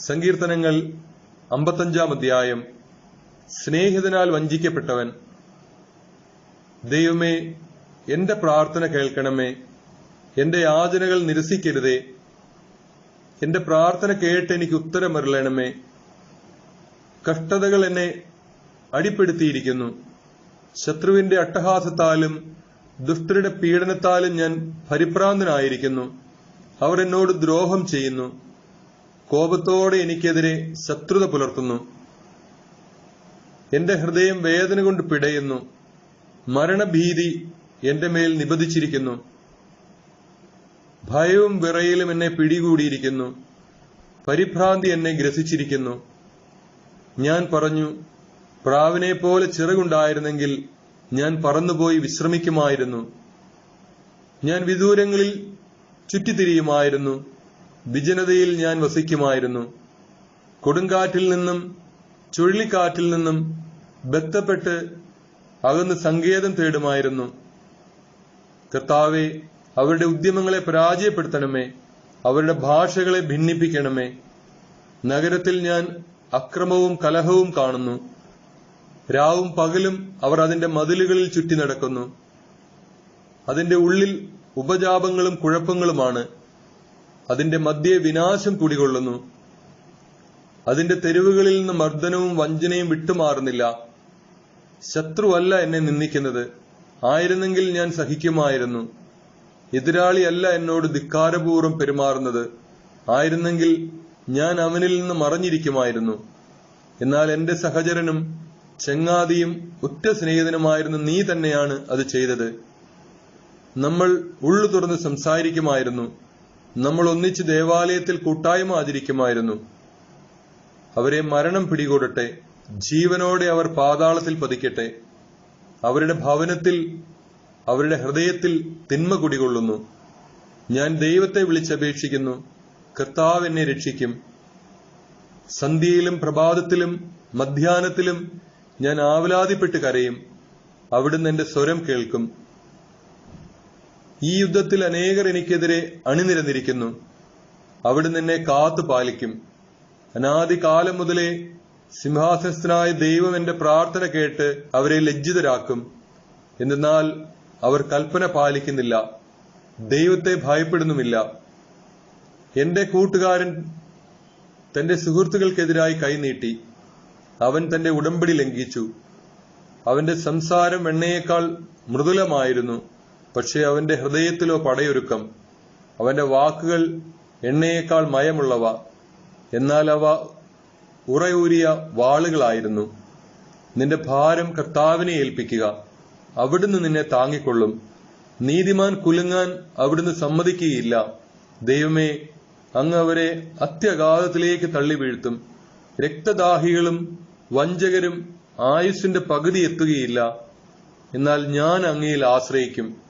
സങ്കീർത്തനങ്ങൾ അമ്പത്തഞ്ചാം അധ്യായം. സ്നേഹിതനാൽ വഞ്ചിക്കപ്പെട്ടവൻ ദൈവമേ എന്റെ പ്രാർത്ഥന കേൾക്കണമേ. എന്റെ യാചനകൾ നിരസിക്കരുതേ. എന്റെ പ്രാർത്ഥന കേട്ട് എനിക്ക് ഉത്തരമറിയണമേ കഷ്ടതകൾ എന്നെ അടിപ്പെടുത്തിയിരിക്കുന്നു. ശത്രുവിന്റെ അട്ടഹാസത്താലും ദുഷ്ടരുടെ പീഡനത്താലും ഞാൻ പരിഭ്രാന്തനായിരിക്കുന്നു. അവർ എന്നോട് ദ്രോഹം ചെയ്യുന്നു. കോപത്തോടെ എനിക്കെതിരെ ശത്രുത പുലർത്തുന്നു. എന്റെ ഹൃദയം വേദന കൊണ്ട് പിടയുന്നു. മരണഭീതി എന്റെ മേൽ നിബദിച്ചിരിക്കുന്നു ഭയവും വിറയിലും എന്നെ പിടികൂടിയിരിക്കുന്നു. പരിഭ്രാന്തി എന്നെ ഗ്രസിച്ചിരിക്കുന്നു. ഞാൻ പറഞ്ഞു പ്രാവിനെ പോലെ ചിറകുണ്ടായിരുന്നെങ്കിൽ ഞാൻ പറന്നുപോയി വിശ്രമിക്കുമായിരുന്നു. ഞാൻ വിദൂരങ്ങളിൽ ചുറ്റിത്തിരിയുമായിരുന്നു. വിജനതയിൽ ഞാൻ വസിക്കുമായിരുന്നു. കൊടുങ്കാറ്റിൽ നിന്നും ചുഴലിക്കാറ്റിൽ നിന്നും ബന്ധപ്പെട്ട് അകന്ന് സങ്കേതം തേടുമായിരുന്നു. കർത്താവെ അവരുടെ ഉദ്യമങ്ങളെ പരാജയപ്പെടുത്തണമേ. അവരുടെ ഭാഷകളെ ഭിന്നിപ്പിക്കണമേ. നഗരത്തിൽ ഞാൻ അക്രമവും കലഹവും കാണുന്നു. രാവും പകലും അവർ അതിന്റെ മതിലുകളിൽ ചുറ്റി നടക്കുന്നു. അതിന്റെ ഉള്ളിൽ ഉപജാപങ്ങളും കുഴപ്പങ്ങളുമാണ്. അതിന്റെ മധ്യേ വിനാശം കുടികൊള്ളുന്നു. അതിന്റെ തെരുവുകളിൽ നിന്ന് മർദ്ദനവും വഞ്ചനയും വിട്ടുമാറുന്നില്ല. ശത്രുവല്ല എന്നെ നിന്ദിക്കുന്നത്. ആയിരുന്നെങ്കിൽ ഞാൻ സഹിക്കുമായിരുന്നു. എതിരാളിയല്ല എന്നോട് ധിക്കാരപൂർവം പെരുമാറുന്നത്. ആയിരുന്നെങ്കിൽ ഞാൻ അവനിൽ നിന്ന് മറഞ്ഞിരിക്കുമായിരുന്നു. എന്നാൽ എന്റെ സഹചരനും ചെങ്ങാതിയും ഉറ്റ സ്നേഹിതനുമായിരുന്ന നീ തന്നെയാണ് അത് ചെയ്തത്. നമ്മൾ ഉള്ളു തുറന്ന് സംസാരിക്കുമായിരുന്നു. നമ്മൾ ഒന്നിച്ച് ദേവാലയത്തിൽ കൂട്ടായ്മ ആചരിക്കുമായിരുന്നു. അവരെ മരണം പിടികൂടട്ടെ ജീവനോടെ അവർ പാതാളത്തിൽ പതിക്കട്ടെ. അവരുടെ ഭവനത്തിൽ അവരുടെ ഹൃദയത്തിൽ തിന്മ കുടികൊള്ളുന്നു. ഞാൻ ദൈവത്തെ വിളിച്ചപേക്ഷിക്കുന്നു കർത്താവ് എന്നെ രക്ഷിക്കും. സന്ധ്യയിലും പ്രഭാതത്തിലും മധ്യാഹ്നത്തിലും ഞാൻ ആവലാതിപ്പെട്ട് കരയും. അവിടുന്ന് എന്റെ സ്വരം കേൾക്കും. ഈ യുദ്ധത്തിൽ അനേകർ എനിക്കെതിരെ അണിനിരന്നിരിക്കുന്നു. അവിടുന്ന് നിന്നെ കാത്തു പാലിക്കും. അനാദികാലം മുതലേ സിംഹാസനസ്ഥനായ ദൈവം എന്റെ പ്രാർത്ഥന കേട്ട് അവരെ ലജ്ജിതരാക്കും. എന്നാൽ അവർ കൽപ്പന പാലിക്കുന്നില്ല. ദൈവത്തെ ഭയപ്പെടുന്നുമില്ല. എന്റെ കൂട്ടുകാരൻ തന്റെ സുഹൃത്തുക്കൾക്കെതിരായി കൈനീട്ടി. അവൻ തന്റെ ഉടമ്പടി ലംഘിച്ചു. അവന്റെ സംസാരം എണ്ണയേക്കാൾ മൃദുലമായിരുന്നു. പക്ഷെ അവന്റെ ഹൃദയത്തിലോ പടയൊരുക്കം. അവന്റെ വാക്കുകൾ എണ്ണയേക്കാൾ മയമുള്ളവ. എന്നാൽ അവ ഉറയൂരിയ വാളുകളായിരുന്നു. നിന്റെ ഭാരം കർത്താവിനെ ഏൽപ്പിക്കുക. അവിടുന്ന് നിന്നെ താങ്ങിക്കൊള്ളും. നീതിമാൻ കുലുങ്ങാൻ അവിടുന്ന് സമ്മതിക്കുകയില്ല. ദൈവമേ അങ്ങ് അവരെ അത്യഗാധത്തിലേക്ക് തള്ളി വീഴ്ത്തും. രക്തദാഹികളും വഞ്ചകരും ആയുസിന്റെ പകുതി എത്തുകയില്ല. എന്നാൽ ഞാൻ അങ്ങയിൽ ആശ്രയിക്കും.